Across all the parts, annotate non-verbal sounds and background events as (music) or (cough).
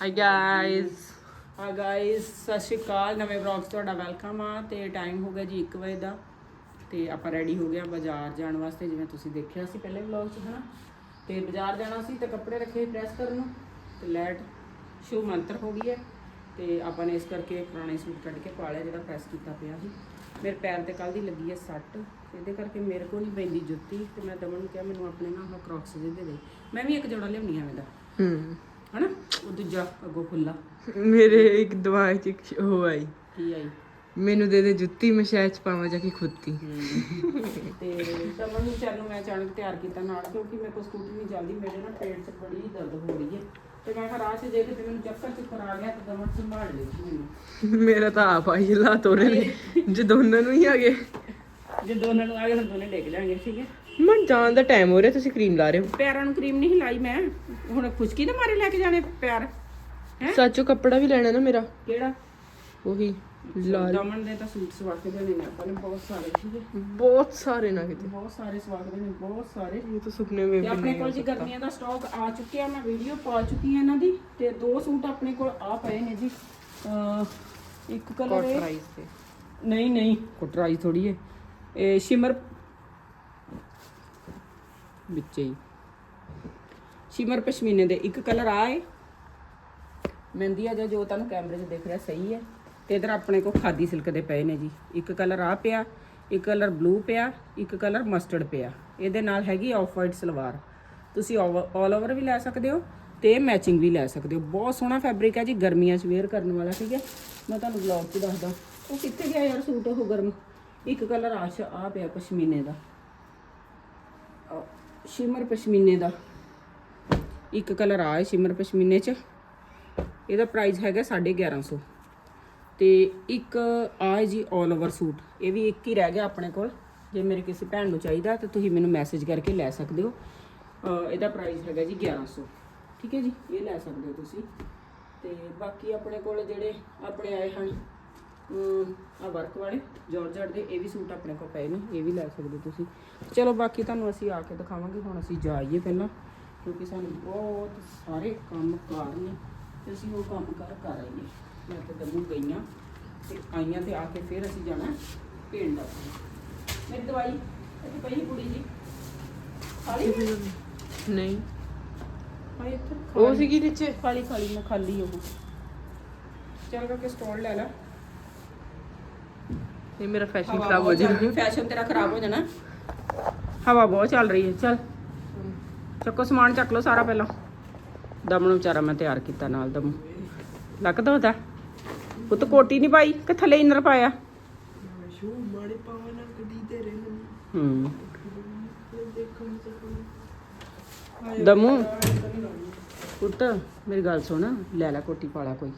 Hi guys ਹਾਂ guys ਸਤਿ ਸ਼੍ਰੀ ਅਕਾਲ। ਨਵੇਂ ਵਲੌਗ 'ਚ ਤੁਹਾਡਾ ਵੈਲਕਮ ਆ ਤੇ ਟਾਈਮ ਹੋ ਗਿਆ ਜੀ 1 ਵਜੇ ਦਾ ਤੇ ਆਪਾਂ ਰੈਡੀ ਹੋ ਗਏ ਆ ਬਾਜ਼ਾਰ ਜਾਣ ਵਾਸਤੇ ਜਿਵੇਂ ਤੁਸੀਂ ਦੇਖਿਆ ਸੀ ਪਹਿਲੇ ਵਲੌਗ 'ਚ ਹਨਾ? ਤੇ ਬਾਜ਼ਾਰ ਜਾਣਾ ਸੀ ਤੇ ਕੱਪੜੇ ਰੱਖੇ ਪ੍ਰੈਸ ਕਰਨ ਨੂੰ ਤੇ ਲੈਟ ਸ਼ੂ ਮੰਤਰ ਹੋ ਗਈ ਹੈ ਤੇ ਆਪਾਂ ਨੇ ਇਸ ਕਰਕੇ ਪੁਰਾਣੇ ਸੂਟ ਕੱਢ ਕੇ ਪਾ ਲਿਆ ਜਿਹੜਾ ਪ੍ਰੈਸ ਕੀਤਾ ਪਿਆ ਸੀ। ਮੇਰੇ ਪੈਰ ਤੇ ਕੱਲ ਦੀ ਲੱਗੀ ਹੈ ਸੱਟ ਇਹਦੇ ਕਰਕੇ ਮੇਰੇ ਕੋਲ ਨਹੀਂ ਪੈਂਦੀ ਜੁੱਤੀ ਤੇ ਮੈਂ ਦਮਨ ਨੂੰ ਕਿਹਾ ਮੈਨੂੰ ਆਪਣੇ ਨਾ ਉਹ ਕ੍ਰੌਕਸ ਦੇ ਦੇ। ਮੈਂ ਵੀ ਇੱਕ ਜੋੜਾ ਲਿਆਉਣੀ ਆ ਇਹਦਾ ਹਮ ਹਨਾ? ਉਹ ਦੂਜਾ ਅੱਗੋਂ ਖੁੱਲਾ ਮੇਰੇ ਇੱਕ ਦਿਮਾਗ 'ਚ ਇੱਕ ਉਹ ਆਈ। ਕੀ ਆਈ? ਮੈਨੂੰ ਦੇ ਦੇ ਜੁੱਤੀ ਮੈਂ ਸ਼ਾਇਦ ਪਾਵਾਂ ਜਾ ਕੇ ਖੁੱਤੀ। ਤੇ ਤਮਨ ਨੂੰ ਚੱਲ ਨੂੰ ਮੈਂ ਅਚਾਨਕ ਤਿਆਰ ਕੀਤਾ ਨਾਲ ਕਿਉਂਕਿ ਮੇਰੇ ਕੋਲ ਸਕੂਟੀ ਨਹੀਂ ਚੱਲਦੀ ਮੇਰੇ ਨਾ ਪੇਟ 'ਚ ਬੜੀ ਦਰਦ ਹੋ ਰਹੀ ਹੈ। ਤੇ ਮੈਂ ਕਿਹਾ ਰਾਹ 'ਚ ਜੇ ਕਿਤੇ ਮੈਨੂੰ ਚੱਕਰ ਚੁੱਕਰ ਆ ਗਿਆ ਤਾਂ ਦਮਨ ਸੰਭਾਲ ਲਈ ਮੈਨੂੰ। ਮੇਰਾ ਤਾਂ ਆਪ ਆਈ ਲਾ ਤੋਰੇ ਨੇ। ਜੇ ਦੋਨਾਂ ਨੂੰ ਹੀ ਆ ਗਏ। ਜੇ ਦੋਨਾਂ ਨੂੰ ਆ ਗਏ ਤਾਂ ਦੋਨੇ ਡਿੱਗ ਜਾਣਗੇ ਠੀਕ ਹੈ? ਮਨ ਜਾਣ ਦਾ ਟਾਈਮ ਹੋ ਰਿਹਾ ਤੁਸੀਂ ਕਰੀਮ ਲਾ ਰਹੇ ਪੈਰਾਂ ਨੂੰ ਕਰੀਮ ਨਹੀਂ ਲਾਈ ਮੈਂ। ਹੁਣ ਖੁਸ਼ਕੀ ਦੇ ਮਾਰੇ ਲੈ ਕੇ ਜਾਣੇ ਪੈਰ? ਹੋ? ਸੱਚੋ ਕੱਪੜਾ ਵੀ ਲੈਣਾ ਨਾ ਮੇਰਾ। ਕਿਹੜਾ? ਉਹੀ ਲਾਲ। ਦਮਨ ਦੇ ਤਾਂ ਸੂਟ ਸਵਾ ਕੇ ਦੇਣੇ ਨੇ ਆਪਾਂ ਨੇ ਬਹੁਤ ਸਾਰੇ ਠੀਕ ਹੈ। ਬਹੁਤ ਸਾਰੇ ਨਾ ਕਿਤੇ। ਬਹੁਤ ਸਾਰੇ ਸਵਾ ਕੇ ਦੇਣੇ ਬਹੁਤ ਸਾਰੇ। ਇਹ ਤਾਂ ਸੁਪਨੇ ਵਿੱਚ ਤੇ ਆਪਣੇ ਕੋਲ ਜੀ ਗਰਮੀਆਂ ਦਾ ਸਟਾਕ ਆ ਚੁੱਕਿਆ ਮੈਂ ਵੀਡੀਓ ਪਾ ਚੁੱਕੀ ਹਾਂ ਇਹਨਾਂ ਦੀ ਤੇ ਦੋ ਸੂਟ ਆਪਣੇ ਕੋਲ ਆ ਪਏ ਨੇ ਜੀ। ਅਹ ਇੱਕ ਕਲਰ ਹੈ ਤੇ। ਨਹੀਂ ਨਹੀਂ। ਕੋਟਰਾਈ ਥੋੜੀ ਹੈ। ਇਹ ਸ਼ਿਮਰ ਵਿੱਚੇ ਹੀ। ਸ਼ਿਮਰ ਪਸ਼ਮੀਨੇ ਦੇ ਇੱਕ ਕਲਰ ਆ ਏ ਮਹਿੰਦੀ ਆ ਜੋ ਤੁਹਾਨੂੰ ਕੈਮਰੇ 'ਚ ਦਿਖ ਰਿਹਾ ਸਹੀ ਹੈ। ਤੇ ਇਧਰ ਆਪਣੇ ਕੋਲ ਖਾਦੀ ਸਿਲਕ ਦੇ ਪਏ ਨੇ ਜੀ। ਇੱਕ ਕਲਰ ਆ ਪਿਆ, ਇੱਕ ਕਲਰ ਬਲੂ ਪਿਆ, ਇੱਕ ਕਲਰ ਮਸਟਰਡ ਪਿਆ। ਇਹਦੇ ਨਾਲ ਹੈਗੀ ਆਫ ਵਾਈਟ ਸਲਵਾਰ। ਤੁਸੀਂ ਆਲ ਓਵਰ ਵੀ ਲੈ ਸਕਦੇ ਹੋ ਤੇ ਮੈਚਿੰਗ ਵੀ ਲੈ ਸਕਦੇ ਹੋ। ਬਹੁਤ ਸੋਹਣਾ ਫੈਬਰਿਕ ਹੈ ਜੀ, ਗਰਮੀਆਂ 'ਚ ਵੇਅਰ ਕਰਨ ਵਾਲਾ, ਠੀਕ ਹੈ। ਮੈਂ ਤੁਹਾਨੂੰ ਵਲੌਗ 'ਚ ਦੱਸਦਾ। ਉਹ ਕਿੱਥੇ ਗਿਆ ਯਾਰ ਸੂਟ ਉਹ ਗਰਮ? ਇੱਕ ਕਲਰ ਆਸ਼, ਆ ਪਿਆ ਪਸ਼ਮੀਨੇ ਦਾ। ਸ਼ਿਮਰ ਪਸ਼ਮੀਨੇ ਦਾ। ਇੱਕ ਕਲਰ ਆ ਹੈ ਸ਼ਿਮਰ ਪਸ਼ਮੀਨੇ 'ਚ। ਇਹਦਾ ਪ੍ਰਾਈਸ ਹੈਗਾ 1150 ਤੇ ਇੱਕ ਆ ਹੈ ਜੀ 올 ਓਵਰ ਸੂਟ। ਇਹ ਵੀ ਇੱਕ ਹੀ ਰਹਿ ਗਿਆ ਆਪਣੇ ਕੋਲ। ਜੇ ਮੇਰੇ ਕਿਸੇ ਭੈਣ ਨੂੰ ਚਾਹੀਦਾ ਤਾਂ ਤੁਸੀਂ ਮੈਨੂੰ ਮੈਸੇਜ ਕਰਕੇ ਲੈ ਸਕਦੇ ਹੋ। ਇਹਦਾ ਪ੍ਰਾਈਸ ਹੈਗਾ ਜੀ 1100 ਠੀਕ ਹੈ ਜੀ? ਇਹ ਲੈ ਸਕਦੇ ਹੋ ਤੁਸੀਂ। ਤੇ ਬਾਕੀ ਆਪਣੇ ਕੋਲ ਜਿਹੜੇ ਆਪਣੇ ਆਏ ਹਨ ਆ ਵਰਕ ਵਾਲੇ ਜਾਰਜਟ ਦੇ ਇਹ ਵੀ ਸੂਟ ਆਪਣੇ ਕੋਲ ਪਏ ਨੇ ਇਹ ਵੀ ਲੈ ਸਕਦੇ ਹੋ ਤੁਸੀਂ। ਚਲੋ ਬਾਕੀ ਤੁਹਾਨੂੰ ਅਸੀਂ ਆ ਕੇ ਦਿਖਾਵਾਂਗੇ ਹੁਣ ਅਸੀਂ ਜਾਈਏ ਪਹਿਲਾਂ ਕਿਉਂਕਿ ਸਾਨੂੰ ਬਹੁਤ ਸਾਰੇ ਕੰਮ ਕਾਰ ਨੇ ਤੇ ਅਸੀਂ ਉਹ ਕੰਮ ਕਰ ਕਰ ਆਈਏ। ਮੈਂ ਤੇ ਦਮੂ ਗਈਆਂ ਤੇ ਆਈਆਂ ਤੇ ਆ ਕੇ ਫਿਰ ਅਸੀਂ ਜਾਣਾ ਪਿੰਡ ਆਪਣੇ ਮੇਰੀ ਦਵਾਈ ਇੱਥੇ ਪਈ ਕੁੜੀ ਜੀ? ਖਾਲੀ? ਨਹੀਂ। ਹਾਏ ਇੱਥੇ ਉਹ ਸੀਗੀ ਨੀਚੇ? ਖਾਲੀ ਖਾਲੀ ਮੈਂ ਖਾਲੀ ਉਹ। ਚੱਲ ਕਰਕੇ ਸਟੋਲ ਲੈ ਲੈ। ਇਹ ਮੇਰਾ ਫੈਸ਼ਨ ਖਰਾਬ ਹੋ ਜਾਏਗਾ। ਫੈਸ਼ਨ ਤੇਰਾ ਖਰਾਬ ਹੋ ਜਾਣਾ। ਹਵਾ ਬਹੁਤ ਚੱਲ ਰਹੀ ਹੈ ਚੱਲ। ਚੱਕੋ ਸਮਾਨ ਚੱਕ ਲਓ ਸਾਰਾ ਪਹਿਲਾਂ। ਦਮ ਨੂੰ ਵਿਚਾਰਾ ਮੈਂ ਤਿਆਰ ਕੀਤਾ ਨਾਲ ਦਮ ਲੱਗਦਾ ਉਹਦਾ। ਉਹ ਤਾਂ ਕੋਟੀ ਨਹੀਂ ਪਾਈ ਕਿ ਥੱਲੇ ਇਨਰ ਪਾਇਆ? ਹੂੰ। ਦਮੂ ਪੁੱਤ ਮੇਰੀ ਗੱਲ ਸੁਣ ਲੈ ਲੈ ਕੋਟੀ ਪਾ ਲੈ ਕੋਈ।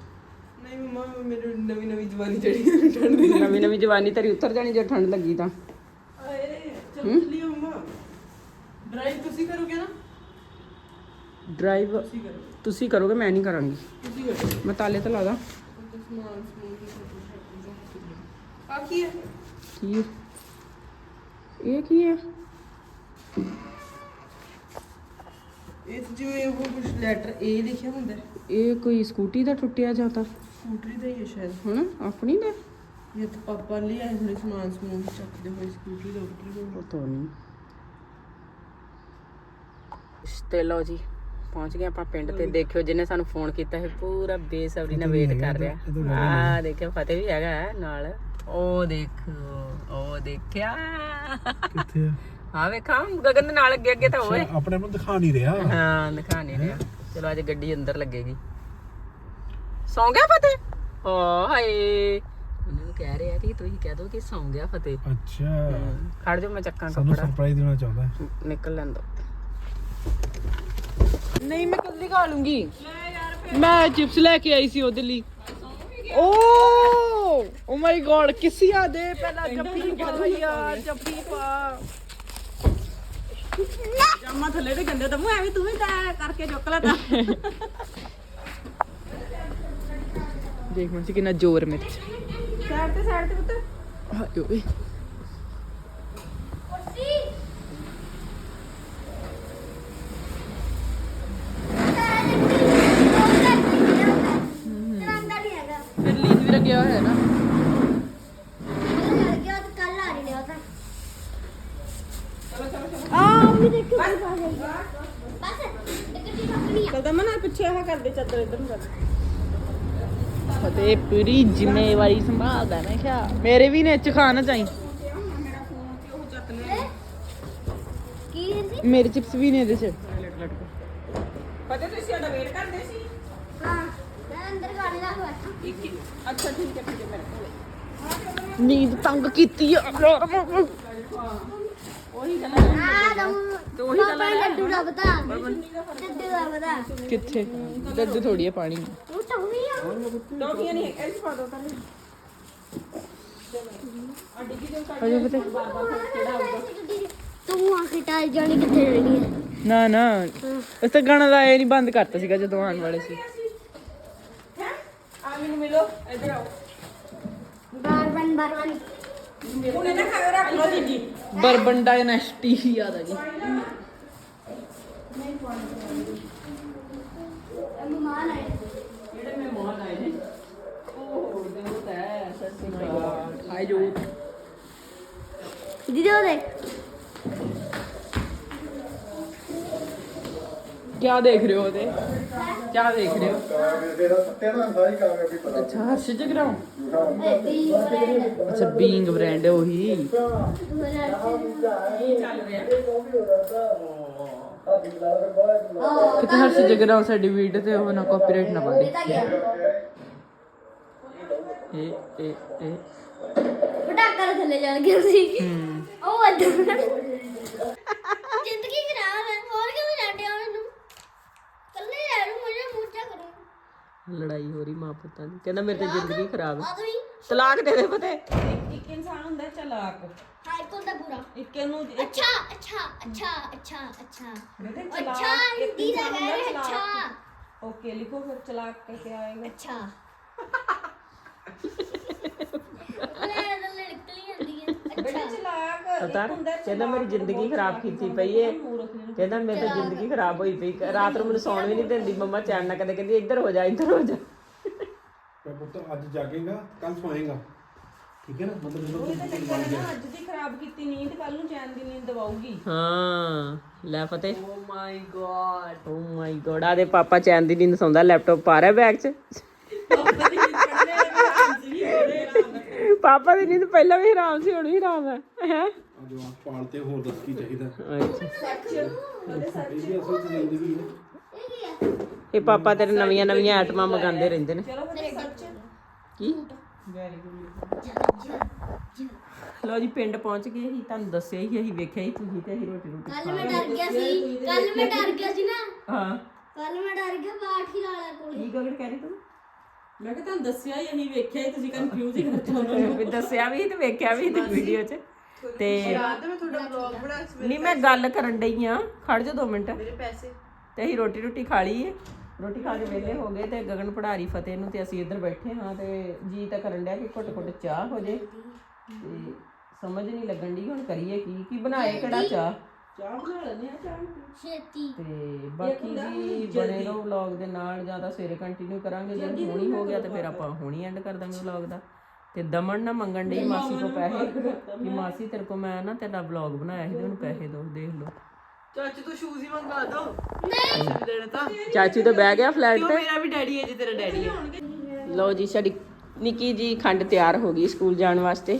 ਨਹੀਂ ਮਮਾ ਮੇਰੇ ਨਵੀਂ ਨਵੀਂ ਜਵਾਨੀ ਚੜੀ ਠੰਡ ਦੀ ਨਵੀਂ ਨਵੀਂ ਜਵਾਨੀ ਤੇਰੀ ਉਤਰ ਜਾਣੀ ਜੇ ਠੰਡ ਲੱਗੀ ਤਾਂ। ਆਏ ਚੱਲ ਲਈ ਮਮਾ। ਡਰਾਈਵ ਤੁਸੀਂ ਕਰੋਗੇ ਨਾ? ਡਰਾਈਵ ਤੁਸੀਂ ਕਰੋ ਤੁਸੀਂ ਕਰੋਗੇ ਮੈਂ ਨਹੀਂ ਕਰਾਂਗੀ। ਤੁਸੀਂ ਕਰੋ ਮੈਂ ਤਾਲੇ ਤੇ ਲਾ ਦਾਂ। ਸਮਾਨ ਸਮੂਨ ਆ ਕੀ ਹੈ? ਕੀ ਹੈ? ਇਹ ਕੀ ਹੈ? ਇਸ ਜਿਵੇਂ ਉਹ ਕੁਝ ਲੈਟਰ ਏ ਲਿਖਿਆ ਹੁੰਦਾ। ਹੈ ਇਹ ਕੋਈ ਸਕੂਟੀ ਦਾ ਟੁੱਟਿਆ ਜਾਂ ਤਾਂ। ਸਕੂਟਰੀ ਦਾ ਹੀ ਹੈ ਸ਼ਾਇਦ। ਹੁਣ ਆਪਣੀ ਦਾ ਇਹ ਤਾਂ ਪਾਪਾ ਲਈ ਆਏ ਥੋੜੇ ਸਮਾਨ ਸਮੂਨ ਚੱਕਦੇ ਹੋਏ ਸਕੂਟਰੀ ਦਾ ਉੱਤਰੀ ਦਾ ਪਤਾ ਨਹੀਂ। ਤੇ ਲਓ ਜੀ ਪਹੁੰਚ ਗਏ ਆਪਾਂ ਪਿੰਡ ਤੇ। ਦੇਖਿਓ ਜਿਹਨੇ ਸਾਨੂੰ ਫੋਨ ਕੀਤਾ ਹੈ ਪੂਰਾ ਬੇਸਬਰੀ ਨਾਲ ਵੇਟ ਕਰ ਰਿਹਾ। ਆ ਦੇਖਿਓ ਫਤਿਹ ਵੀ ਹੈਗਾ ਨਾਲ। ਉਹ ਦੇਖੋ ਉਹ ਦੇਖਿਆ। ਕਿੱਥੇ ਆ? ਆ ਵੇਖਾਂ ਗਗਨ ਦੇ ਨਾਲ ਅੱਗੇ ਅੱਗੇ ਤਾਂ ਹੋਏ। ਆਪਣੇ ਆਪ ਨੂੰ ਦਿਖਾ ਨਹੀਂ ਰਿਹਾ। ਹਾਂ ਦਿਖਾ ਨਹੀਂ ਰਿਹਾ। ਚਲੋ ਅੱਜ ਗੱਡੀ ਅੰਦਰ ਲੱਗੇਗੀ। ਸੌਂ ਗਿਆ ਫਤਿਹ? ਓ ਹਾਏ। ਉਹਨਾਂ ਨੂੰ ਕਹਿ ਰਿਹਾ ਕਿ ਤੁਸੀਂ ਕਹਿ ਦੋ ਕਿ ਸੌਂ ਗਿਆ ਫਤਿਹ। ਅੱਛਾ। ਖੜ ਜਾ ਮੈਂ ਚੱਕਾਂ ਸਾਨੂੰ ਕੱਪੜਾ। ਸਰਪ੍ਰਾਈਜ਼ ਦੇਣਾ ਚਾਹੁੰਦਾ ਹੈ। ਨਿਕਲ ਲੈਂਦਾ ਨਹੀਂ ਮੈਂ ਕੱਲੀ ਖਾ ਲੂੰਗੀ। ਮੈਂ ਚਿਪਸ ਲੈ ਕੇ ਆਈ ਸੀ ਉਹਦੇ ਲਈ। ਓ! ਓ ਮਾਈ ਗॉड ਕਿਸਿਆ ਦੇ। ਪਹਿਲਾਂ ਜੱਫੀ ਪਾ ਯਾਰ ਜੱਫੀ ਪਾ। ਜਾਮਾ ਥੱਲੇ ਦੇ ਗੰਦੇ ਤਾਂ ਮੂੰਹ ਐਵੇਂ ਤੂੰ ਵੀ ਤਾਂ ਕਰਕੇ ਚੁੱਕ ਲੈ ਤਾਂ (laughs) ਦੇਖ ਮਾਸੀ ਕਿੰਨਾ ਜ਼ੋਰ ਮਿਰਚ। ਸਾਈਡ ਤੇ ਸਾਈਡ ਤੇ ਪੁੱਤ। ਹਾਏ ਓਏ। ਲੱਗਿਆ ਹੋਇਆ ਨਾ। ਚਲ ਦਮਨ ਆ ਪਿੱਛੇ ਆ ਕਰਦੇ ਚੱਦਰ ਇਧਰ ਨੂੰ ਕਰ ਫਤਿਹ ਪੂਰੀ ਜ਼ਿੰਮੇਵਾਰੀ ਸੰਭਾਲਦਾ ਮੈਂ ਕਿਹਾ। ਮੇਰੇ ਵੀ ਨੇ ਚ ਖਾਣਾ ਚਾਹੀ। ਕੀ ਸੀ ਮੇਰੇ ਚਿਪਸ ਵੀ ਨੇ ਇਹਦੇ ਚ। ਪਤਾ ਤੁਸੀਂ ਸਾਡਾ ਵੇਟ ਕਰਦੇ ਸੀ? ਹਾਂ ਮੈਂ ਅੰਦਰ ਗਾਣੇ ਕੇ ਬੈਠਾ। ਇੱਕ ਅੱਛਾ ਠੀਕ ਹੈ ਠੀਕ ਹੈ ਮੇਰੇ ਕੋਲ। ਨੀਂਦ ਤੰਗ ਕੀਤੀ ਆ। ਉਹੀ ਗੱਲ ਹੈ ਆ ਪਾਪਾ ਹੈ। ਲੱਡੂ ਦਾ ਬਤਾ ਲੱਡੂ ਦਾ ਬਤਾ ਕਿੱਥੇ? ਦੱਦ ਥੋੜੀ ਆ ਪਾਣੀ। ਤੂੰ ਟੰਗੀ ਆ। ਟੋਪੀਆਂ ਨਹੀਂ ਇਹ 'ਚ ਪਾ ਦੋ ਤਾਂ। ਅਜੇ ਫਤਿਹ ਤੂੰ ਆ? ਖਟਾਈ ਜਾਣੀ ਕਿੱਥੇ ਰਹਿਣੀ ਹੈ ਨਾ ਨਾ। ਉਸ ਤਾਂ ਗਾਣਾ ਲਾਇਆ ਨਹੀਂ ਬੰਦ ਕਰਤਾ ਸੀਗਾ ਜਦੋਂ ਆਉਣ ਵਾਲੇ ਸੀ। ਹੈ? ਆ ਮੈਨੂੰ ਮਿਲੋ ਇੱਧਰ ਆਓ। Bourbon bourbon. ਹੁਣ ਇਹਦਾ ਖਾਓ ਰੱਖ ਲਓ ਜੀ ਬਰਬਨ ਡਾਇਨੈਸਟੀ ਹੀ ਯਾਦ ਆ ਗਈ। ਮਹਿਮਾਨ ਆਏ ਜਿਹੜੇ ਮਹਿਮਾਨ ਆਏ ਨੇ ਉਹ ਦੇਵਤ ਹੈ ਸਤਿ ਸ਼੍ਰੀ ਅਕਾਲ ਹਾਈ ਜੋ ਦੀਦੀ ਉਹ ਦੇਖ ਕੀ ਦੇਖ ਰਹੇ ਹੋ ਉਹਦੇ ਕੀ ਦੇਖ ਰਹੇ ਹੋ ਅੱਛਾ ਹਰਸ਼ ਜਗਰਾਉਂ ਬੇਬੀ ਬ੍ਰੈਂਡ ਅੱਛਾ ਬੀਇੰਗ ਬ੍ਰਾਂਡ ਉਹੀ ਚੱਲ ਰਿਹਾ ਕਿਤੇ ਹਰਸ਼ ਜਗਰਾਉਂ ਸਾਡੀ ਵੀਡੀਓ ਤੇ ਉਹ ਨਾ ਕਾਪੀਰਾਈਟ ਨਾ ਪਾ ਦੇ ਇਹ ਇਹ ਇਹ। ਪਟਾਕਾ ਥੱਲੇ ਚੜ ਗਿਆ ਸੀ। ਉਹ ਅੱਡ ਜ਼ਿੰਦਗੀ ਖਰਾਬ ਹੈ। ਹੋਰ ਕਿਉਂ ਛੱਡਿਆ ਉਹਨੂੰ ਕੱਲੇ ਯਾਰ ਮੁਝੇ ਮੂਚਾ ਕਰੂੰ ਲੜਾਈ ਹੋ ਰਹੀ ਮਾਂ ਪੁੱਤਾਂ ਦੀ। ਕਹਿੰਦਾ ਮੇਰੇ ਤੇ ਜ਼ਿੰਦਗੀ ਖਰਾਬ ਹੀ। ਤਲਾਕ ਦੇ ਦੇ ਪਤੇ। ਇੱਕ ਇਨਸਾਨ ਹੁੰਦਾ ਚਲਾਕ। ਹਾਂ ਇੱਕ ਬੁਰਾ। ਇੱਕ ਨੂੰ ਅੱਛਾ ਅੱਛਾ ਅੱਛਾ ਅੱਛਾ ਅੱਛਾ। ਅੱਛਾ ਹਿੰਦੀ ਦਾ ਇਨਸਾਨ ਅੱਛਾ। ਓਕੇ ਲਿਖੋ ਫਿਰ ਚਲਾਕ ਕਿਵੇਂ ਆਏਗਾ। ਅੱਛਾ। ਪਤਾ ਕਹਿੰਦਾ ਮੇਰੀ ਜ਼ਿੰਦਗੀ ਖਰਾਬ ਕੀਤੀ ਪਈ ਏ। ਕਹਿੰਦਾ ਮੇਰੀ ਤਾਂ ਜ਼ਿੰਦਗੀ ਖਰਾਬ ਹੋਈ ਪਈ ਰਾਤ ਨੂੰ ਮੈਨੂੰ ਸੌਣ ਵੀ ਨਹੀਂ ਦਿੰਦੀ ਮੰਮਾ ਚੈਨ ਨਾ ਕਦੇ ਕਹਿੰਦੀ ਇੱਧਰ ਹੋ ਜਾ ਇੱਧਰ ਹੋ ਜਾ। ਮੈਂ ਪੁੱਤ ਅੱਜ ਜਾਗੇਗਾ ਕੱਲ ਸੋਏਗਾ। ਠੀਕ ਹੈ ਨਾ? ਮਤਲਬ ਜਦੋਂ ਤੂੰ ਚੱਕਰ ਹੈ ਨਾ ਅੱਜ ਦੀ ਖਰਾਬ ਕੀਤੀ ਨੀਂਦ ਕੱਲ ਨੂੰ ਚੈਨ ਦੀ ਨੀਂਦ ਦਵਾਉਗੀ ਹਾਂ ਲੈ ਫਤਿਹ। ਓ ਮਾਈ ਗॉड ਓ ਮਾਈ ਗॉड ਆਦੇ ਪਾਪਾ ਚੈਨ ਦੀ ਨੀਂਦ ਸੌਂਦਾ ਲੈਪਟਾਪ ਪਾ ਰਿਹਾ ਬੈਗ 'ਚ। ਪਾਪਾ ਦੀ ਨੀਂਦ ਪਹਿਲਾਂ ਵੀ ਹਰਾਮ ਸੀ ਹੁਣ ਵੀ ਹਰਾਮ ਹੈ। ਹੈ? ਅੱਜ ਆ ਪਾਲ ਤੇ ਹੋਰ ਦੱਸ ਕੀ ਚਾਹੀਦਾ? ਅੱਛਾ। ਇਹ ਵੀ ਅਸਲ ਚ ਜ਼ਿੰਦਗੀ ਹੈ। ਇਹ ਕੀ ਹੈ ਇਹ ਪਾਪਾ ਤੇਰੇ ਨਵੀਆਂ ਨਵੀਆਂ ਆਈਟਮਾਂ ਮੰਗਾਉਂਦੇ ਰਹਿੰਦੇ ਨੇ। ਚਲੋ ਫਿਰ ਸੱਚ। ਕੀ? ਲੋ ਜੀ ਪਿੰਡ ਪਹੁੰਚ ਗਏ ਸੀ ਤੁਹਾਨੂੰ ਦੱਸਿਆ ਹੀ ਅਸੀਂ ਵੇਖਿਆ ਹੀ ਤੁਸੀਂ ਤੇ ਅਸੀਂ ਰੋਟੀ ਰੋਟੀ ਕੱਲ ਮੈਂ ਡਰ ਗਿਆ ਸੀ ਕੱਲ ਮੈਂ ਡਰ ਗਿਆ ਸੀ ਨਾ। ਹਾਂ। ਕੱਲ ਮੈਂ ਡਰ ਗਿਆ ਬਾਠ ਹੀ ਲਾਲਾ ਕੋਲ। ਕੀ ਗਗਨ ਕਹਿ ਰਹੀ ਤੂੰ ਮੈਂ ਕਿਹਾ ਤੁਹਾਨੂੰ ਦੱਸਿਆ ਹੀ ਅਸੀਂ ਵੇਖਿਆ ਹੀ ਤੁਸੀਂ ਕਨਫਿਊਜ਼ ਹੀ ਕਰਦੇ ਹੋ (laughs) ਵੀ ਦੱਸਿਆ ਵੀ ਤੇ ਵੇਖਿਆ ਵੀ ਤੇ ਵੀਡੀਓ 'ਚ। ਤੇ ਨਹੀਂ ਮੈਂ ਗੱਲ ਕਰਨ ਡਈ ਆ ਖੜ ਜਾ 2 ਮਿੰਟ। ਮੇਰੇ ਪੈਸੇ। ਤੇ ਅਸੀਂ ਰੋਟੀ ਰੋਟੀ ਖਾ ਲਈ ਏ ਰੋਟੀ ਖਾ ਕੇ ਵਿਹਲੇ ਹੋ ਗਏ ਤੇ ਗਗਨ ਪੜਾਰੀ ਫਤਿਹ ਨੂੰ ਤੇ ਅਸੀਂ ਇੱਧਰ ਬੈਠੇ ਹਾਂ ਤੇ ਜੀ ਤਾਂ ਕਰਨ ਡਿਆ ਕਿ ਘੁੱਟ ਘੁੱਟ ਚਾਹ ਹੋ ਜੇ। ਤੇ ਸਮਝ ਨਹੀਂ ਲੱਗਣ ਦੀ ਹੁਣ ਕਰੀਏ ਕੀ ਕੀ ਬਣਾਏ ਕਿਹੜਾ ਚਾਹ? ਚਾਹ ਬਣਾ ਲੈਂਦੇ ਆ ਚਾਹ। ਛੇਤੀ। ਤੇ ਬਾਕੀ ਜੀ ਬਣੇ ਰਹੋ ਵਲੌਗ ਦੇ ਨਾਲ ਜਾਂ ਤਾਂ ਸਵੇਰੇ ਕੰਟੀਨਿਊ ਕਰਾਂਗੇ ਜੇ ਹੁਣੀ ਹੋ ਗਿਆ ਤੇ ਫਿਰ ਆਪਾਂ ਹੁਣੀ ਐਂਡ ਕਰ ਦਾਂਗੇ ਵਲੌਗ ਦਾ। ਤੇ ਦਮਨ ਨਾ ਮੰਗਣ ਡਈ ਮਾਸੀ ਕੋ ਪੈਸੇ ਕਿ ਮਾਸੀ ਤੇਰੇ ਕੋ ਮੈਂ ਨਾ ਤੇਰਾ ਵਲੌਗ ਬਣਾਇਆ ਸੀ ਤੇ ਉਹਨੂੰ ਪੈਸੇ ਦੋ ਦੇਖ ਲਓ। ਚਾਚੂ ਤੋਂ ਸ਼ੂਜ਼ ਹੀ ਮੰਗਾ ਦੋ। ਨਹੀਂ। ਦੇਣਾ ਤਾਂ। ਚਾਚੂ ਤਾਂ ਬਹਿ ਗਿਆ ਫਲੈਟ ਤੇ। ਮੇਰਾ ਵੀ ਡੈਡੀ ਹੈ ਜੇ ਤੇਰਾ ਡੈਡੀ ਹੈ। ਲਓ ਜੀ ਸਾਡੀ ਨਿੱਕੀ ਜੀ ਖੰਡ ਤਿਆਰ ਹੋ ਗਈ ਸਕੂਲ ਜਾਣ ਵਾਸਤੇ।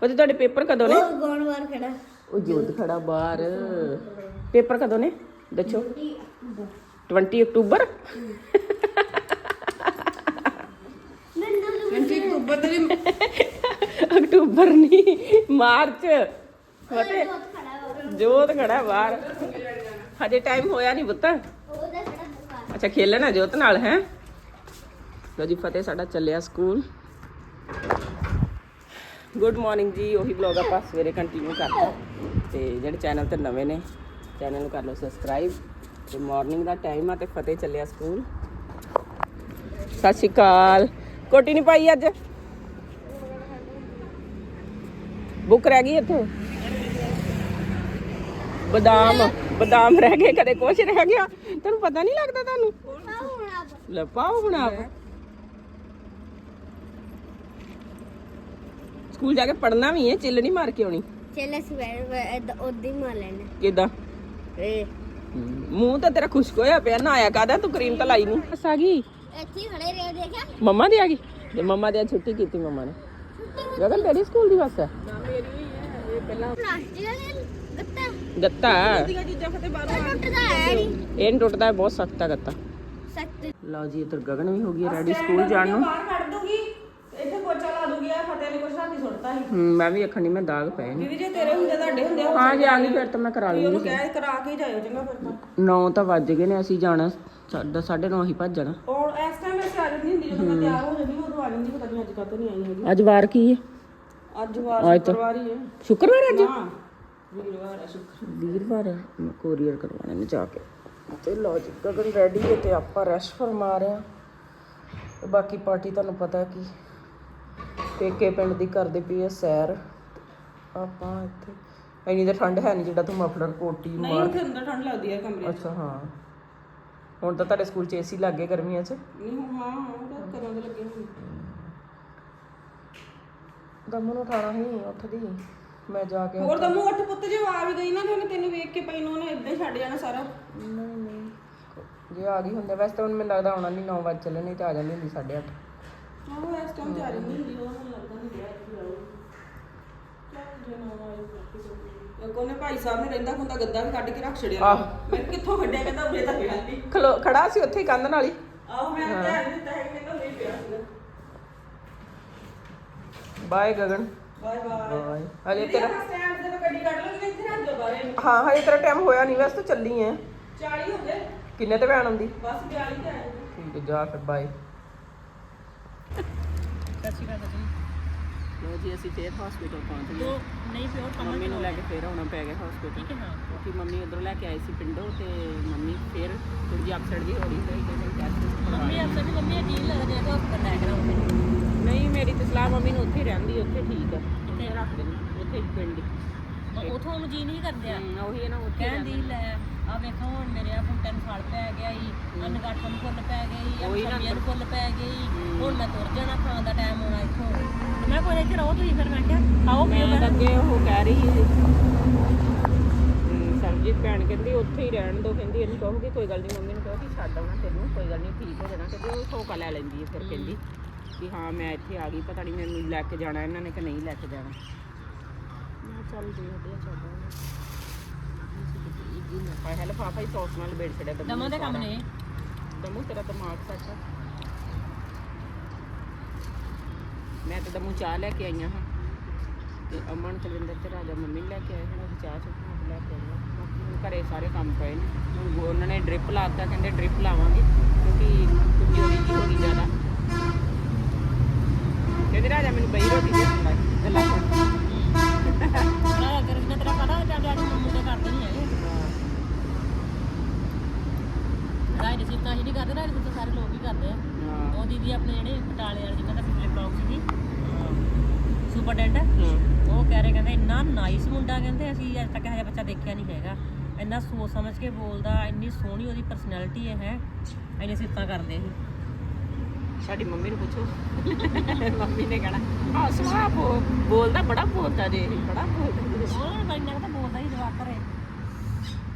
ਪਤਾ ਤੁਹਾਡੇ ਪੇਪਰ ਕਦੋਂ ਨੇ? ਉਹ ਗੋਣ ਵਾਰ ਖੜਾ। ਉਹ ਜੋਤ ਖੜਾ ਬਾਹਰ। ਪੇਪਰ ਕਦੋਂ ਨੇ? ਦੱਸੋ। 20 ਅਕਤੂਬਰ? ਅਕਤੂਬਰ ਨਹੀਂ ਮਾਰਚ। ਵਾ ਜੋਤ ਖੜਾ ਬਾਹਰ। ਹਜੇ ਟਾਈਮ ਹੋਇਆ ਨਹੀਂ ਪੁੱਤ। ਅੱਛਾ, ਖੇਲਣਾ ਜੋਤ ਨਾਲ, ਹੈ? ਲੋ ਜੀ, ਫਤਿਹ ਸਾਡਾ ਚੱਲਿਆ ਸਕੂਲ। ਗੁੱਡ ਮਾਰਨਿੰਗ ਜੀ, ਉਹੀ ਵਲੌਗ ਆਪਾਂ ਸਵੇਰੇ ਕੰਟੀਨਿਊ ਕਰਦਾ ਤੇ ਜਿਹੜੇ ਚੈਨਲ ਤੇ ਨਵੇਂ ਨੇ ਚੈਨਲ ਨੂੰ ਕਰ ਲਓ ਸਬਸਕ੍ਰਾਈਬ ਤੇ ਮਾਰਨਿੰਗ ਦਾ ਟਾਈਮ ਆ ਤੇ ਫਤਿਹ ਚੱਲਿਆ ਸਕੂਲ। ਸਤਿ ਸ਼੍ਰੀ ਅਕਾਲ। ਕੋਟੀ ਨਹੀਂ ਪਾਈ ਅੱਜ? ਬੁੱਕ ਰਹਿ ਗਈ ਇੱਥੇ? ਬਦਾਮ ਬਦਾਮ ਰਹਿ ਗਏ ਕਦੇ ਕੁਛ ਰਹਿ ਗਿਆ। ਤੈਨੂੰ ਪਤਾ ਨਹੀਂ ਲੱਗਦਾ ਤੁਹਾਨੂੰ? ਲੈ ਪਾਓ ਹੁਣ ਆਪ। ਸਕੂਲ ਜਾ ਕੇ ਪੜਨਾ ਵੀ ਹੈ ਚਿੱਲ ਨਹੀਂ ਮਾਰ ਕੇ ਆਉਣੀ। ਚੱਲ ਅਸੀਂ ਉਦੋਂ ਹੀ ਮਾਰ ਲੈਣਾ ਕਿਦਾਂ? ਏ। ਮੂੰਹ ਤਾਂ ਤੇਰਾ ਖੁਸ਼ਕ ਹੋਇਆ ਪਿਆ ਨਾ ਆਇਆ ਕਾਦਾ ਤੂੰ ਕਰੀਮ ਤਾਂ ਲਾਈ ਨਹੀਂ। ਬਸ ਆ ਗਈ। ਇੱਥੇ ਖੜੇ ਰਹੇ ਦੇਖਿਆ? ਮੰਮਾ ਦੀ ਆ ਗਈ? ਤੇ ਮੰਮਾ ਦੀ ਛੁੱਟੀ ਕੀਤੀ ਮੰਮਾ ਨੇ। ਗਗਨ ਤੇਰੀ ਸਕੂਲ ਦੀ ਬੱਸ ਹੈ? ਪਲਾਸਟਿਕ ਦੇ ਗੱਤਾ। ਗੱਤਾ ਚੀਜ਼ਾਂ ਫਤੇ ਬਾਹਰੋਂ ਟੁੱਟਦਾ ਹੈ ਨਹੀਂ ਇਹ ਨੀ ਟੁੱਟਦਾ ਬਹੁਤ ਸਖਤ ਹੈ ਗੱਤਾ। ਸਖਤ ਲਓ ਜੀ ਇੱਧਰ ਗਗਨ ਵੀ ਹੋ ਗਈ ਰੈਡੀ ਸਕੂਲ ਜਾਣ ਨੂੰ। ਬਾਹਰ ਕੱਢ ਦੂਗੀ ਇੱਥੇ ਪੋਚਾ ਲਾ ਦੂਗੀ ਆ ਫਤਿਹ ਨੇ ਕੁਛ ਰਾਤੀ ਸੁੱਟਤਾ ਸੀ। ਹਮ, ਮੈਂ ਵੀ ਅੱਖਣੀ ਮੈਂ ਦਾਗ ਪਏ ਨੇ। ਦੀਦੀ ਜੇ ਤੇਰੇ ਹੁੰਦੇ ਤੁਹਾਡੇ ਹੁੰਦੇ ਆ ਹਾਂ ਜੇ ਆ ਗਈ ਫਿਰ ਤਾਂ ਮੈਂ ਕਰਾ ਲੂੰਗੀ ਉਹਨੂੰ ਕਹਿ ਕਰਾ ਕੇ ਹੀ ਜਾਇਓ ਚੰਗਾ ਫਿਰ ਤਾਂ। 9 ਤਾਂ ਵੱਜ ਗਏ ਨੇ ਅਸੀਂ ਜਾਣਾ ਸਾਡਾ 9:30 ਹੀ ਭੱਜ ਜਾਣਾ। ਔਰ ਇਸ ਟਾਈਮ ਐਸੇ ਆ ਜਾਂਦੀ ਹੁੰਦੀ ਜਦੋਂ ਮੈਂ ਤਿਆਰ ਹੋ ਜਾਂਦੀ ਉਦੋਂ ਆ ਜਾਂਦੀ ਪਤਾ ਨਹੀਂ ਅੱਜ ਕੱਲ ਨਹੀਂ ਆਈ ਹੈਗੀ ਅੱਜ ਵਾਰ ਕੀ ਹੈ? ਅੱਜ ਵਾਰ ਸ਼ੁੱਕਰਵਾਰ ਹੀ ਹੈ। ਸ਼ੁੱਕਰਵਾਰ ਅੱਜ? ਹਾਂ। ਵੀਰਵਾਰ ਹੈ ਵੀਰਵਾਰ ਹੈ ਕੋਰੀਅਰ ਕਰਵਾਉਣੇ ਨੇ ਜਾ ਕੇ। ਤੇ ਜੀ ਗਗਨ ਰੈਡੀ ਹੈ ਤੇ ਆਪਾਂ ਰੈਸਟ ਫਰਮਾ ਰਹੇ ਤੇ ਬਾਕੀ ਪਾਰਟੀ ਤੁਹਾਨੂੰ ਪਤਾ ਕਿ ਪੇਕੇ ਪਿੰਡ ਦੀ ਕਰਦੇ ਪਈ ਹੈ ਸੈਰ। ਆਪਾਂ ਇੱਥੇ ਇੰਨੀ ਤਾਂ ਠੰਡ ਹੈ ਨਹੀਂ ਜਿਹੜਾ ਤੂੰ ਮਫਲਰ ਕੋਟੀ ਨਹੀਂ ਮਾਰ ਉੱਥੇ ਅੰਦਰ ਠੰਡ ਲੱਗਦੀ ਹੈ ਕਮਰੇ 'ਚ। ਅੱਛਾ ਹਾਂ। ਹੁਣ ਤਾਂ ਤੁਹਾਡੇ ਸਕੂਲ ਚ ਏਸੀ ਲੱਗੇ ਗਰਮੀਆਂ 'ਚ। ਨਹੀਂ ਹੁਣ ਹਾਂ ਹਾਂ ਉਹ ਤਾਂ ਕਦੋਂ ਦੇ ਲੱਗੇ ਹੋਏ। ਦਮਨ ਨੂੰ ਉਠਾਣਾ ਹੀ ਉੱਠਦੀ। ਮੈਂ ਜਾ ਕੇ ਹੋਰ ਦਮੂ ਉੱਠ ਪੁੱਤ ਜੇ ਆ ਵੀ ਗਈ ਨਾ ਤੇ ਉਹਨੇ ਤੈਨੂੰ ਵੇਖ ਕੇ ਪਈ ਨੂੰ ਉਹਨੇ ਇੱਦਾਂ ਹੀ ਛੱਡ ਜਾਣਾ ਸਾਰਾ। ਨਹੀਂ ਨਹੀਂ। ਜੇ ਆ ਗਈ ਹੁੰਦੇ ਵੈਸੇ ਤਾਂ ਹੁਣ ਮੈਨੂੰ ਲੱਗਦਾ ਆਉਣਾ ਨਹੀਂ 9 ਵਜੇ ਚੱਲੇ ਨਹੀਂ ਤਾਂ ਆ ਜਾਂਦੀ ਹੁੰਦੀ 8:30 ਆਹੋ ਇਸ ਟਾਈਮ ਤੇ ਰਹੀ ਨਹੀਂ ਹੁੰਦੀ ਉਹ ਮੈਨੂੰ ਲੱਗਦਾ ਨਹੀਂ ਗਿਆ ਇੱਥੇ ਆਉ ਚੱਲ ਜੇ ਨਾ ਆਏ ਤਾਂ ਕੋਨੇ ਭਾਈ ਸਾਹਿਬ ਨੇ ਰਹਿੰਦਾ ਹੁੰਦਾ ਗੱਦਾ ਵੀ ਕੱਢ ਕੇ ਰੱਖ ਛੜਿਆ ਆਹ। ਮੈਂ ਕਿੱਥੋਂ ਕੱਢਿਆ ਕਹਿੰਦਾ ਉਰੇ ਤਾਂ ਪਿਆ ਨਹੀਂ ਖਲੋ ਖੜਾ ਸੀ ਉੱਥੇ ਹੀ ਕੰਧ ਨਾਲ ਹੀ। ਆਹੋ ਮੈਂ ਤਾਂ ਧਿਆਨ ਦਿੱਤਾ ਹੈ ਕਹਿੰਦਾ ਉਰੇ ਪਿਆ ਸੀਗਾ। Bye Gagan. Bye bye. Bye. ਹਲੇ ਤੇਰਾ ਸਟੈਂਡ ਤੇ ਤਾਂ ਗੱਡੀ ਕੱਢ ਲਓ ਕਿ ਇੱਥੇ ਰੱਖ ਦਿਓ ਬਾਰੇ ਨੂੰ ਹਾਂ ਹਲੇ ਤੇਰਾ ਟਾਈਮ ਹੋਇਆ ਨਹੀਂ ਵੈਸੇ ਤਾਂ ਚੱਲੀ ਐ। 40 ਹੋ ਗਏ। ਕਿੰਨੇ ਤੇ ਵੈਣ ਆਉਂਦੀ? ਬਸ 42 ਤੇ ਆਏ ਠੀਕ ਹੈ ਜਾ ਫਿਰ ਬਾਏ ਲੋ ਜੀ ਅਸੀਂ ਫੇਰ ਹਸਪੀਟਲ ਪਹੁੰਚ ਗਏ। ਨਹੀਂ ਪਿਓ ਮੰਮੀ ਨੂੰ ਲੈ ਕੇ ਫੇਰ ਆਉਣਾ ਪੈ ਗਿਆ ਹਸਪੀਟਲ ਠੀਕ ਹੈ ਹਾਂ ਕਿਉਂਕਿ ਮੰਮੀ ਉਧਰੋਂ ਲੈ ਕੇ ਆਈ ਸੀ ਪਿੰਡੋਂ ਤੇ ਮੰਮੀ ਫੇਰ ਥੋੜੀ ਜਿਹੀ ਅਪਸੈਟ ਜੀ ਹੋ ਰਹੀ ਸੀ ਕਿ ਟੈਸਟ ਮੰਮੀ ਦੀ ਮੰਮੀ ਅਜੀਬ ਲੱਗਦੀ ਹੈ ਤਾਂ ਹਸਪਤਾਲ ਲੈ ਕੇ ਆਉਂਦੇ ਨਹੀਂ ਮੇਰੀ ਤੇ ਸਲਾਹ ਮੰਮੀ ਨੂੰ ਉੱਥੇ ਰਹਿੰਦੀ ਉੱਥੇ ਠੀਕ ਆ। ਉੱਥੇ ਰੱਖ ਦੇਣੀ ਉੱਥੇ ਹੀ। ਪਿੰਡ ਉਥੋਂ ਜੀ ਨਹੀਂ ਕਰਦੇ ਆ? ਉਹੀ ਹੈ ਨਾ ਉੱਥੇ ਹੀ ਕਹਿੰਦੀ ਲੈ। ਆ ਵੇਖੋ ਹੁਣ ਮੇਰੇ ਆ ਬੁੱਟੇ ਨੂੰ ਫਲ ਪੈ ਗਿਆ ਈ ਅਨਗਾਠਾਂ ਨੂੰ ਫੁੱਲ ਪੈ ਗਈ ਆ ਉਹੀ ਨਾ ਸਬਜ਼ੀਆਂ ਨੂੰ ਫੁੱਲ ਪੈ ਗਈ ਹੁਣ ਮੈਂ ਤੁਰ ਜਾਣਾ ਖਾਣ ਦਾ ਟਾਈਮ ਹੋਣਾ ਇੱਥੋਂ। ਤੇ ਮੈਂ ਕੋਈ ਇੱਥੇ ਰਹੋ ਤੁਸੀਂ ਫਿਰ ਮੈਂ ਕਿਹਾ ਆਓ ਮੈਂ ਤਾਂ ਅੱਗੇ ਉਹ ਕਹਿ ਰਹੀ ਸੀ। ਹਮ, ਸਰਬਜੀਤ ਭੈਣ ਕਹਿੰਦੀ ਉੱਥੇ ਹੀ ਰਹਿਣ ਦੋ ਕਹਿੰਦੀ ਇਹਨੂੰ ਕਹੂਗੀ ਕੋਈ ਗੱਲ ਨਹੀਂ ਮੰਮੀ ਨੂੰ ਕਹੋ ਕਿ ਛੱਡ ਆਉਣਾ ਤੈਨੂੰ ਕੋਈ ਗੱਲ ਨਹੀਂ ਠੀਕ ਹੋ ਜਾਣਾ ਕਹਿੰਦੀ ਉਹ ਠੋਕਾ ਲੈ ਲੈਂਦੀ ਹੈ ਫਿਰ ਕਹਿੰਦੀ। ਕਿ ਹਾਂ ਮੈਂ ਇੱਥੇ ਆ ਗਈ ਪਤਾ ਨਹੀਂ ਮੈਨੂੰ ਲੈ ਕੇ ਜਾਣਾ ਇਹਨਾਂ ਨੇ ਕਿ ਨਹੀਂ ਲੈ ਕੇ ਜਾਣਾ। ਮੈਂ ਕਿਹਾ ਚੱਲ ਦੇਖਦੇ ਆ ਛੱਡ ਆਉਣਾ ਪਾਇ ਹੈਲ ਪਾਪਾ ਹੀ ਸੌਸ ਨਾਲ ਬੇੜ ਛੜਿਆ ਦਮਾਂ ਦੇ ਕੰਮ ਨੇ। ਦਮੂ ਤੇਰਾ ਦਿਮਾਗ ਸੱਚ ਮੈਂ ਤਾਂ ਦਮੂ ਚਾਹ ਲੈ ਕੇ ਆਈਆਂ ਹਾਂ। ਤੇ ਅਮਨ ਕੁਲਵਿੰਦਰ ਤੇ ਰਾਜਾ ਮੰਮੀ ਲੈ ਕੇ ਆਏ ਹਨ ਚਾਹ ਚੁੱਕ ਲੈ ਕੇ ਆਏ ਘਰੇ ਸਾਰੇ ਕੰਮ ਪਏ ਨੇ। ਹੁਣ ਉਹ- ਉਹਨਾਂ ਨੇ ਡ੍ਰਿਪ ਲਾਤਾ, ਕਹਿੰਦੇ ਡ੍ਰਿਪ ਲਾਵਾਂਗੇ, ਕਿਉਂਕਿ ਕੁਝ ਜੀ ਹੋ ਗਈ ਜ਼ਿਆਦਾ। ਕਹਿੰਦੇ ਰਾਜਾ ਮੈਨੂੰ ਬਈ ਰੋਟੀ ਦੇ ਦਿੰਦਾ। ਗੱਲਾਂ ਕਰ। ਬੜਾ ਅਗਰ ਜਿੰਨਾ ਤੇਰਾ ਪਤਾ ਜਾਂ ਡੈਡੀ ਮੰਮੀ ਦੇ ਕਰਦੇ ਨਹੀਂ ਹੈਗੇ ਦੇ ਸਿੱਤਾ ਹੀ ਨਹੀਂ ਕਰਦੇ ਰਾਈ ਦੇ ਸਾਰੇ ਲੋਕ ਹੀ ਕਰਦੇ ਆ। ਹਾਂ। ਉਹ ਦੀਦੀ ਆਪਣੇ ਜਿਹੜੇ ਬਟਾਲੇ ਵਾਲੇ ਜਿਨ੍ਹਾਂ ਦਾ ਪਿਛਲੇ ਬਲੌਗ ਸੀ। ਸੁਪਰਡੈਂਟ। ਹਾਂ। ਉਹ ਕਹਿ ਰਹੇ ਕਹਿੰਦੇ ਇੰਨਾ ਨਾਈਸ ਮੁੰਡਾ ਕਹਿੰਦੇ ਅਸੀਂ ਅੱਜ ਤੱਕ ਇਹੋ ਜਿਹਾ ਬੱਚਾ ਦੇਖਿਆ ਨਹੀਂ ਹੈਗਾ। ਇੰਨਾ ਸੋਚ ਸਮਝ ਕੇ ਬੋਲਦਾ ਇੰਨੀ ਸੋਹਣੀ ਉਹਦੀ ਪਰਸਨੈਲਿਟੀ ਹੈ ਇੰਨੇ ਸਿੱਤਾਂ ਕਰਦੇ ਸੀ। ਸਾਡੀ ਮੰਮੀ ਨੂੰ ਪੁੱਛੋ। ਮੰਮੀ ਨੇ ਕਹਿਣਾ ਹਾਂ ਸੁਆ ਬੋਲਦਾ ਬੜਾ ਬੋਲਦਾ ਇਹ ਬੜਾ ਬੋਲਦਾ। ਮੈਨੂੰ ਲੱਗਦਾ